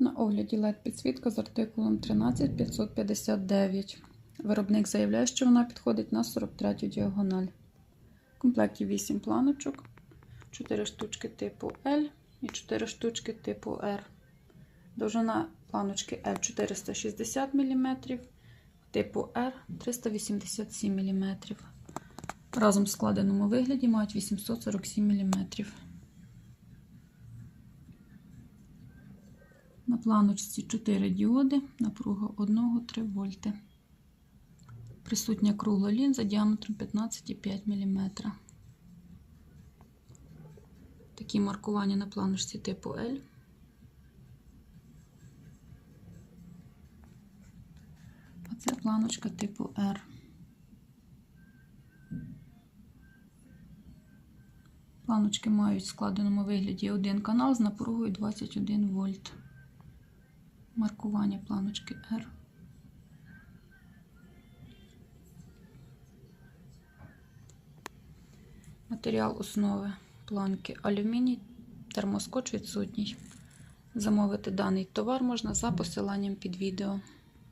На огляді LED підсвітка з артикулом 13559. Виробник заявляє, що вона підходить на 43 діагональ. В комплекті 8 планочок, 4 штучки типу L і 4 штучки типу R. Довжина планочки L 460 мм, типу R 387 мм. Разом в складеному вигляді мають 847 мм. На планочці 4 діоди, напруга 1-3 вольти. Присутня кругла лінза діаметром 15,5 мм. Такі маркування на планочці типу L. А це планочка типу R. Планочки мають в складеному вигляді один канал з напругою 21 вольт. Маркування планочки R. Матеріал основи планки алюміній, термоскоч відсутній. Замовити даний товар можна за посиланням під відео.